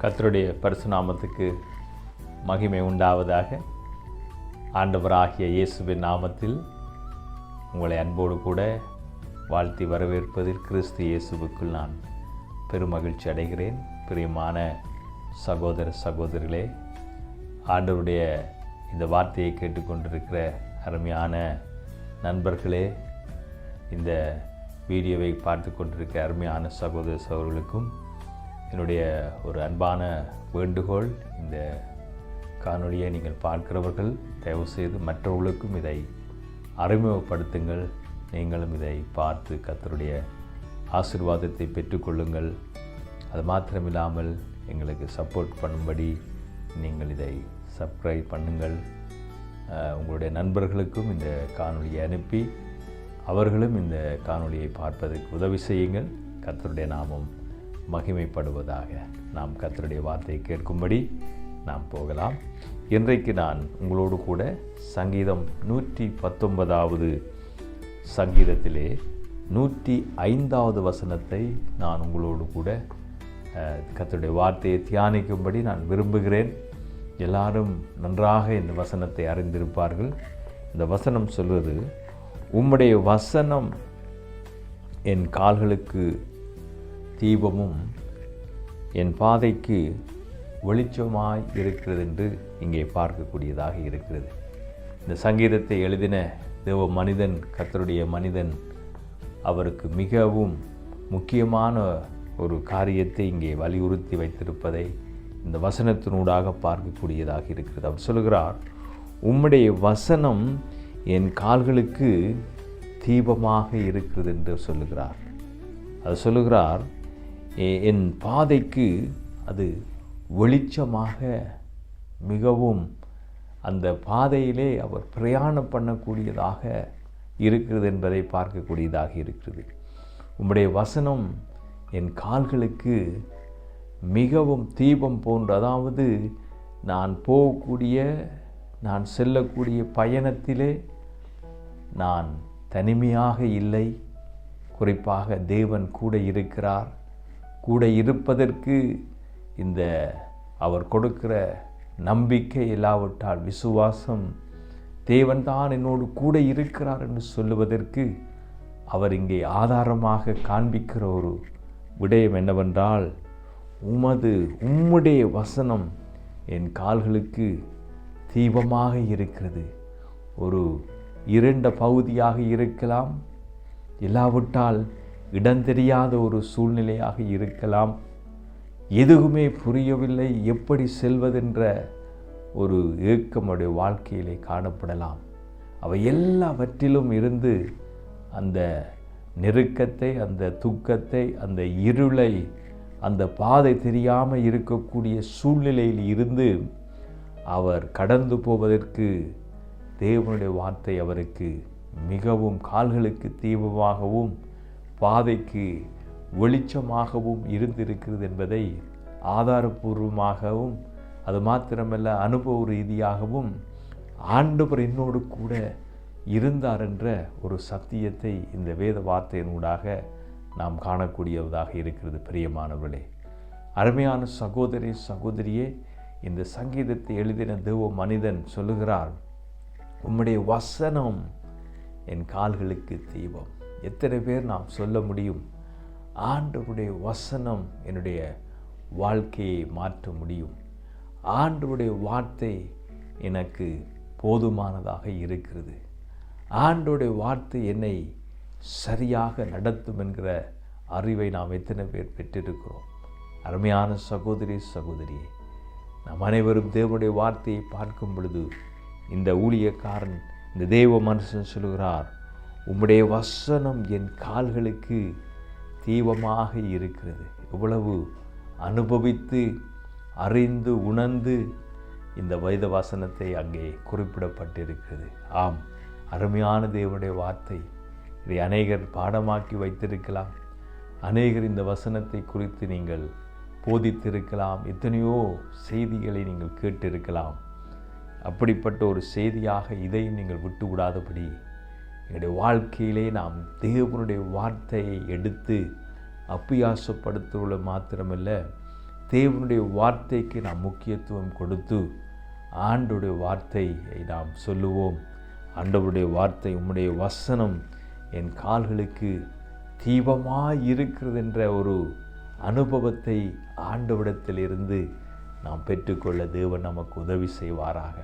கர்த்தருடைய பரிசுநாமத்துக்கு மகிமை உண்டாவதாக. ஆண்டவராகிய இயேசுவின் நாமத்தில் உங்களை அன்போடு கூட வாழ்த்தி வரவேற்பதில் கிறிஸ்து இயேசுவுக்குள் நான் பெருமகிழ்ச்சி அடைகிறேன். பிரியமான சகோதர சகோதரிகளே ஆண்டவருடைய இந்த வார்த்தையை கேட்டுக்கொண்டிருக்கிற அருமையான நண்பர்களே இந்த வீடியோவை பார்த்து கொண்டிருக்க அருமையான சகோதர சகோதரர்களுக்கும் என்னுடைய ஒரு அன்பான வேண்டுகோள் இந்த காணொளியை நீங்கள் பார்க்கிறவர்கள் தயவுசெய்து மற்றவர்களுக்கும் இதை அறிமுகப்படுத்துங்கள். நீங்களும் இதை பார்த்து கத்தருடைய ஆசிர்வாதத்தை பெற்றுக்கொள்ளுங்கள். அது மாத்திரமில்லாமல் எங்களுக்கு சப்போர்ட் பண்ணும்படி நீங்கள் இதை சப்ஸ்கிரைப் பண்ணுங்கள். உங்களுடைய நண்பர்களுக்கும் இந்த காணொலியை அனுப்பி அவர்களும் இந்த காணொலியை பார்ப்பதற்கு உதவி செய்யுங்கள். கர்த்தருடைய நாமம் மகிமைப்படுவதாக நாம் கத்தருடைய வார்த்தையை கேட்கும்படி நாம் போகலாம். இன்றைக்கு நான் உங்களோடு கூட சங்கீதம் நூற்றி பத்தொன்பதாவது சங்கீதத்திலே நூற்றி ஐந்தாவது வசனத்தை நான் உங்களோடு கூட கத்தருடைய வார்த்தையை தியானிக்கும்படி நான் விரும்புகிறேன். எல்லாரும் நன்றாக இந்த வசனத்தை அறிந்திருப்பார்கள். இந்த வசனம் சொல்வது உம்முடைய வசனம் என் கால்களுக்கு தீபமும் என் பாதைக்கு வெளிச்சமாய் இருக்கிறது என்று இங்கே பார்க்கக்கூடியதாக இருக்கிறது. இந்த சங்கீதத்தை எழுதின தேவ மனிதன் கர்த்தருடைய மனிதன் அவருக்கு மிகவும் முக்கியமான ஒரு காரியத்தை இங்கே வலியுறுத்தி வைத்திருப்பதை இந்த வசனத்தினூடாக பார்க்கக்கூடியதாக இருக்கிறது. அவர் சொல்கிறார் உம்முடைய வசனம் என் கால்களுக்கு தீபமாக இருக்கிறது என்று சொல்லுகிறார். அது சொல்லுகிறார் என் பாதைக்கு அது வெளிச்சமாக மிகவும் அந்த பாதையிலே அவர் பிரயாணம் பண்ணக்கூடியதாக இருக்கிறது என்பதை பார்க்கக்கூடியதாக இருக்கிறது. உம்முடைய வசனம் என் கால்களுக்கு மிகவும் தீபம் போன்ற அதாவது நான் போகக்கூடிய நான் செல்லக்கூடிய பயணத்திலே நான் தனிமையாக இல்லை. குறிப்பாக தேவன் கூட இருக்கிறார். கூட இருப்பதற்கு இந்த அவர் கொடுக்கிற நம்பிக்கை இல்லாவிட்டால் விசுவாசம் தேவன்தான் என்னோடு கூட இருக்கிறார் என்று சொல்லுவதற்கு அவர் இங்கே ஆதாரமாக காண்பிக்கிற ஒரு விடயம் என்னவென்றால் உமது உம்முடைய வசனம் என் கால்களுக்கு தீபமாக இருக்கிறது. ஒரு இருண்ட பகுதியாக இருக்கலாம். இல்லாவிட்டால் இடம் தெரியாத ஒரு சூழ்நிலையாக இருக்கலாம். எதுவுமே புரியவில்லை. எப்படி செல்வதென்ற ஒரு ஏக்கமுடைய வாழ்க்கையிலே காணப்படலாம். அவை எல்லாவற்றிலும் இருந்து அந்த நெருக்கத்தை அந்த துக்கத்தை அந்த இருளை அந்த பாதை தெரியாமல் இருக்கக்கூடிய சூழ்நிலையில் இருந்து அவர் கடந்து போவதற்கு தேவனுடைய வார்த்தை அவருக்கு மிகவும் கால்களுக்கு தீபமாகவும் பாதைக்கு வெளிச்சமாகவும் இருந்திருக்கிறது என்பதை ஆதாரபூர்வமாகவும் அது மாத்திரமல்ல அனுபவ ரீதியாகவும் ஆண்டவர் என்னோடு கூட இருந்தார் என்ற ஒரு சத்தியத்தை இந்த வேத வார்த்தையினூடாக நாம் காணக்கூடியதாக இருக்கிறது. பிரியமானவர்களே அருமையான சகோதரி சகோதரியே இந்த சங்கீதத்தை எழுதின தேவ மனிதன் சொல்லுகிறார் உம்முடைய வசனம் என் கால்களுக்கு தீபம் எத்தனை பேர் நாம் சொல்ல முடியும்? ஆண்டவருடைய வசனம் என்னுடைய வாழ்க்கையை மாற்ற முடியும். ஆண்டவருடைய வார்த்தை எனக்கு போதுமானதாக இருக்கிறது. ஆண்டோடைய வார்த்தை என்னை சரியாக நடத்தும் என்கிற அறிவை நாம் எத்தனை பேர் பெற்றிருக்கிறோம்? அருமையான சகோதரி சகோதரியே நாம் அனைவரும் தேவனுடைய வார்த்தையை பார்க்கும் பொழுது இந்த ஊழியக்காரன் இந்த தேவ மனுஷன் சொல்கிறார் உம்முடைய வசனம் என் கால்களுக்கு தீபமாக இருக்கிறது. எவ்வளவு அனுபவித்து அறிந்து உணர்ந்து இந்த வைத வசனத்தை அங்கே குறிப்பிடப்பட்டிருக்கிறது. ஆம் அருமையான தேவனுடைய வார்த்தை. இதை அநேகர் பாடமாக்கி வைத்திருக்கலாம். அநேகர் இந்த வசனத்தை குறித்து நீங்கள் போதித்திருக்கலாம். எத்தனையோ செய்திகளை நீங்கள் கேட்டிருக்கலாம். அப்படிப்பட்ட ஒரு செய்தியாக இதையும் நீங்கள் விட்டு விடாதபடி எங்களுடைய வாழ்க்கையிலே நாம் தேவனுடைய வார்த்தையை எடுத்து அப்பியாசப்படுத்துவது மாத்திரமல்ல தேவனுடைய வார்த்தைக்கு நாம் முக்கியத்துவம் கொடுத்து ஆண்டுடைய வார்த்தையை நாம் சொல்லுவோம். ஆண்டவருடைய வார்த்தை உம்முடைய வசனம் என் கால்களுக்கு தீபமாக இருக்கிறது என்ற ஒரு அனுபவத்தை ஆண்டவிடத்திலிருந்து நாம் பெற்றுக்கொள்ள தேவன் நமக்கு உதவி செய்வாராக.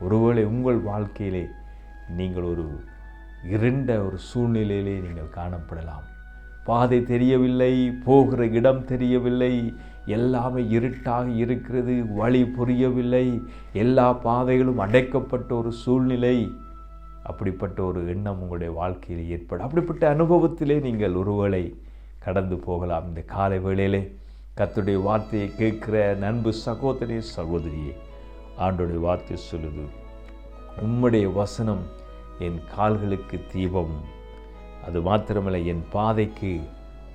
ஒருவேளை உங்கள் வாழ்க்கையிலே நீங்கள் ஒரு இருண்ட ஒரு சூழ்நிலையிலே நீங்கள் காணப்படலாம். பாதை தெரியவில்லை போகிற இடம் தெரியவில்லை எல்லாமே இருட்டாக இருக்கிறது வழி புரியவில்லை எல்லா பாதைகளும் அடைக்கப்பட்ட ஒரு சூழ்நிலை அப்படிப்பட்ட ஒரு எண்ணம் உங்களுடைய வாழ்க்கையில் ஏற்படும். அப்படிப்பட்ட அனுபவத்திலே நீங்கள் ஒருவேளை கடந்து போகலாம். இந்த காலை வேளையிலே கத்துடைய வார்த்தையை கேட்கிற நண்பு சகோதரி சகோதரியே ஆண்டோடைய வார்த்தை சொல்லுது. உம்முடைய வசனம் என் கால்களுக்கு தீபம். அது மாத்திரமல்ல என் பாதைக்கு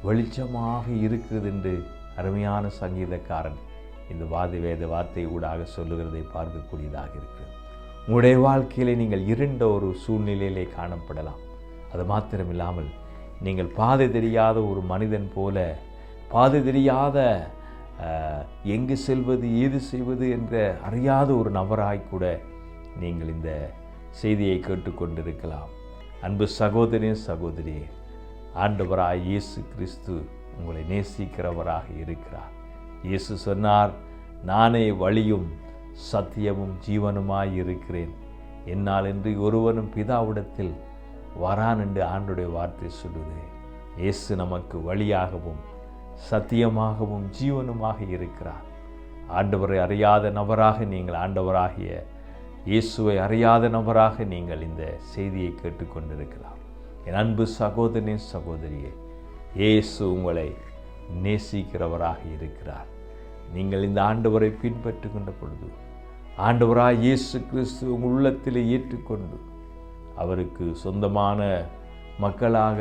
வெளிச்சமாக இருக்கிறது என்று அருமையான சங்கீதக்காரன் இந்த வாதி வேத வார்த்தை ஊடாக சொல்லுகிறதை பார்க்கக்கூடியதாக இருக்கிறது உங்களுடைய வாழ்க்கையிலே நீங்கள் இருண்ட ஒரு சூழ்நிலையிலே காணப்படலாம். அது மாத்திரமில்லாமல் நீங்கள் பாதை தெரியாத ஒரு மனிதன் போல பாதை தெரியாத எங்கு செல்வது ஏது செய்வது என்ற அறியாத ஒரு நபராய் கூட நீங்கள் இந்த செய்தியை கேட்டுக்கொண்டிருக்கலாம். அன்பு சகோதரின் சகோதரியே ஆண்டவராய் இயேசு கிறிஸ்து உங்களை நேசிக்கிறவராக இருக்கிறார். இயேசு சொன்னார் நானே வழியும் சத்தியமும் ஜீவனுமாய் இருக்கிறேன். என்னால் என்று ஒருவனும் பிதாவிடத்தில் வரான் என்று ஆண்டுடைய வார்த்தை சொல்லுது. இயேசு நமக்கு வழியாகவும் சத்தியமாகவும் ஜீவனுமாக இருக்கிறார். ஆண்டவரை அறியாத நபராக நீங்கள் ஆண்டவராகிய இயேசுவை அறியாத நபராக நீங்கள் இந்த செய்தியை கேட்டுக்கொண்டிருக்கலாம். என் அன்பு சகோதரனே சகோதரியே இயேசு உங்களை நேசிக்கிறவராக இருக்கிறார். நீங்கள் இந்த ஆண்டவரை பின்பற்றுகின்ற பொழுது ஆண்டவராக இயேசு கிறிஸ்து உங்கள் உள்ளத்தில் ஏற்றுக்கொண்டு அவருக்கு சொந்தமான மக்களாக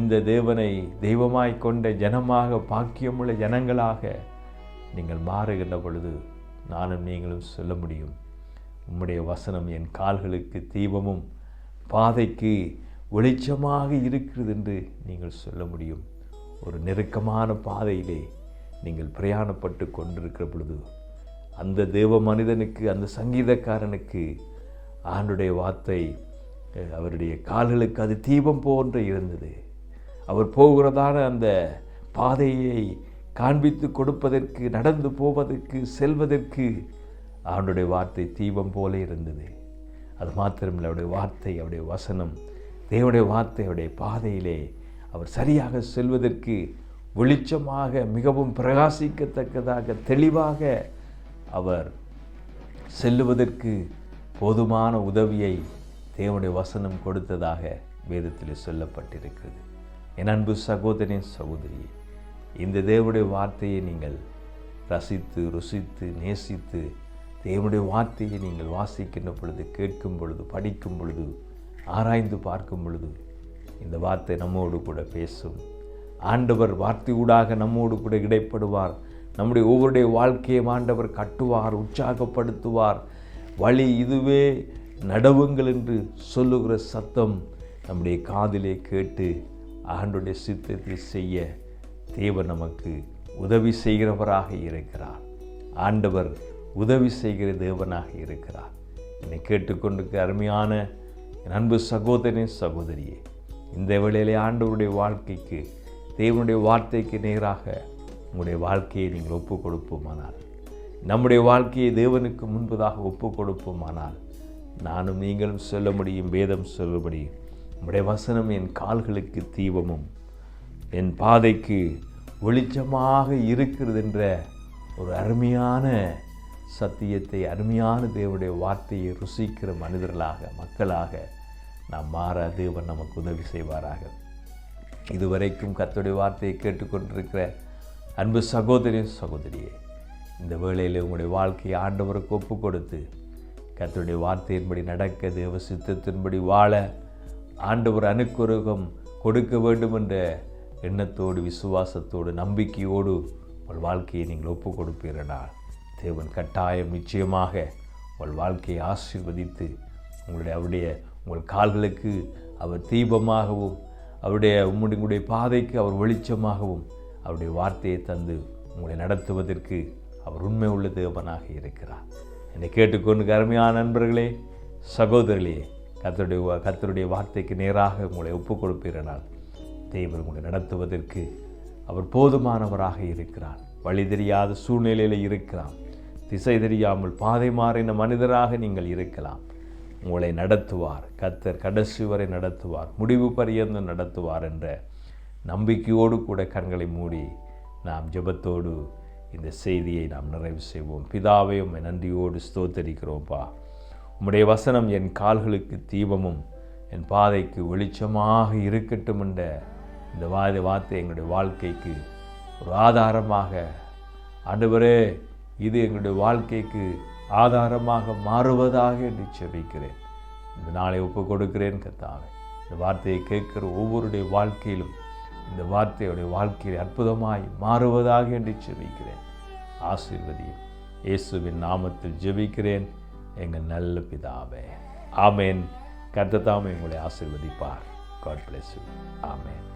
இந்த தேவனை தெய்வமாய் கொண்ட ஜனமாக பாக்கியமுள்ள ஜனங்களாக நீங்கள் மாறுகின்ற பொழுது நானும் நீங்களும் சொல்ல முடியும். உம்முடைய வசனம் என் கால்களுக்கு தீபமும் பாதைக்கு வெளிச்சமாக இருக்கிறது என்று நீங்கள் சொல்ல முடியும். ஒரு நெருக்கமான பாதையிலே நீங்கள் பிரயாணப்பட்டு கொண்டிருக்கிற பொழுது அந்த தேவ மனிதனுக்கு அந்த சங்கீதக்காரனுக்கு ஆண்டுடைய வார்த்தை அவருடைய கால்களுக்கு அது தீபம் போன்று இருந்தது. அவர் போகிறதான அந்த பாதையை காண்பித்து கொடுப்பதற்கு நடந்து போவதற்கு செல்வதற்கு அவனுடைய வார்த்தை தீபம் போல இருந்தது. அது மாத்திரமில்லை அவருடைய வார்த்தை அவருடைய வசனம் தேவனுடைய வார்த்தை அவருடைய பாதையிலே அவர் சரியாக செல்வதற்கு வெளிச்சமாக மிகவும் பிரகாசிக்கத்தக்கதாக தெளிவாக அவர் செல்லுவதற்கு போதுமான உதவியை தேவனுடைய வசனம் கொடுத்ததாக வேதத்தில் சொல்லப்பட்டிருக்கிறது. என் அன்பு சகோதரின் சகோதரி இந்த தேவனுடைய வார்த்தையை நீங்கள் ரசித்து ருசித்து நேசித்து தேவனுடைய வார்த்தையை நீங்கள் வாசிக்கின்ற பொழுது கேட்கும் பொழுது படிக்கும் பொழுது ஆராய்ந்து பார்க்கும் பொழுது இந்த வார்த்தை நம்மோடு கூட பேசும். ஆண்டவர் வார்த்தையூடாக நம்மோடு கூட இடைப்படுவார். நம்முடைய ஒவ்வொருடைய வாழ்க்கையை ஆண்டவர் கட்டுவார் உற்சாகப்படுத்துவார். வழி இதுவே நடவுங்கள் என்று சொல்லுகிற சத்தம் நம்முடைய காதிலே கேட்டு ஆண்டுடைய சித்தத்தை செய்ய தேவன் நமக்கு உதவி செய்கிறவராக இருக்கிறார். ஆண்டவர் உதவி செய்கிற தேவனாக இருக்கிறார். என்னை கேட்டுக்கொண்டிருக்க அருமையான என் அன்பு சகோதரனே சகோதரியே இந்த வேளையிலே ஆண்டவருடைய வாழ்க்கைக்கு தேவனுடைய வார்த்தைக்கு நேராக உங்களுடைய வாழ்க்கையை நீங்கள் ஒப்பு கொடுப்போமானால் நம்முடைய வாழ்க்கையை தேவனுக்கு முன்பதாக ஒப்பு கொடுப்போமானால் நானும் நீங்களும் சொல்ல முடியும் வேதம் சொல்லும்படி உம்முடைய வசனம் என் கால்களுக்கு தீபமும் என் பாதைக்கு வெளிச்சமாக இருக்கிறது என்ற ஒரு அருமையான சத்தியத்தை அருமையான தேவனுடைய வார்த்தையை ருசிக்கிற மனிதர்களாக மக்களாக நாம் மாற தேவன் நமக்கு உதவி செய்வாராக. இதுவரைக்கும் கத்துடைய வார்த்தையை கேட்டுக்கொண்டிருக்கிற அன்பு சகோதரி சகோதரியே இந்த வேளையில் உங்களுடைய வாழ்க்கையை ஆண்டவருக்கு ஒப்பு கொடுத்து கர்த்தருடைய வார்த்தையின்படி நடக்க தேவ சித்தத்தின்படி வாழ ஆண்டவர் அனுக்குருகம் கொடுக்க வேண்டும் என்ற எண்ணத்தோடு விசுவாசத்தோடு நம்பிக்கையோடு உங்கள் வாழ்க்கையை நீங்கள் ஒப்பு கொடுப்பீர்களால் தேவன் கட்டாயம் நிச்சயமாக உங்கள் வாழ்க்கையை ஆசீர்வதித்து உங்களுடைய அவருடைய உங்கள் கால்களுக்கு அவர் தீபமாகவும் அவருடைய உம்முடைய உங்களுடைய பாதைக்கு அவர் வெளிச்சமாகவும் அவருடைய வார்த்தையை தந்து உங்களை நடத்துவதற்கு அவர் உண்மை உள்ள தேவனாக இருக்கிறார். என்னை கேட்டுக்கொண்டு அருமையான நண்பர்களே சகோதரர்களே கத்தருடைய கத்தருடைய வார்த்தைக்கு நேராக உங்களை ஒப்புக் கொடுப்பீரனால் தேவன் உங்களை நடத்துவதற்கு அவர் போதுமானவராக இருக்கிறார். வழி தெரியாத சூழ்நிலையில் இருக்கிறார். திசை தெரியாமல் பாதை மாறின மனிதராக நீங்கள் இருக்கலாம். உங்களை நடத்துவார். கத்தர் கடைசி வரை நடத்துவார். முடிவு பரியந்தம் நடத்துவார் என்ற நம்பிக்கையோடு கூட கண்களை மூடி நாம் ஜெபத்தோடு இந்த செய்தியை நாம் நிறைவு செய்வோம். பிதாவை உம்மை நன்றியோடு ஸ்தோத்தரிக்கிறோம்ப்பா உம்முடைய வசனம் என் கால்களுக்கு தீபமும் என் பாதைக்கு வெளிச்சமாக இருக்கட்டும் என்ற இந்த வாத வார்த்தை எங்களுடைய வாழ்க்கைக்கு ஒரு ஆதாரமாக. ஆண்டவரே இது எங்களுடைய வாழ்க்கைக்கு ஆதாரமாக மாறுவதாக என்று செபிக்கிறேன். இந்த நாளை ஒப்பு கொடுக்கிறேன் கத்தாவே இந்த வார்த்தையை கேட்கிற ஒவ்வொருடைய வாழ்க்கையிலும் இந்த வார்த்தையுடைய வாழ்க்கையில் அற்புதமாய் மாறுவதாக என்று செபிக்கிறேன். ஆசீர்வதியும். இயேசுவின் நாமத்தில் ஜெபிக்கிறேன். எங்கள் நல்ல பிதாவே. ஆமேன். கர்த்தத்தாமே உங்களை ஆசீர்வதிப்பார். God bless you amen.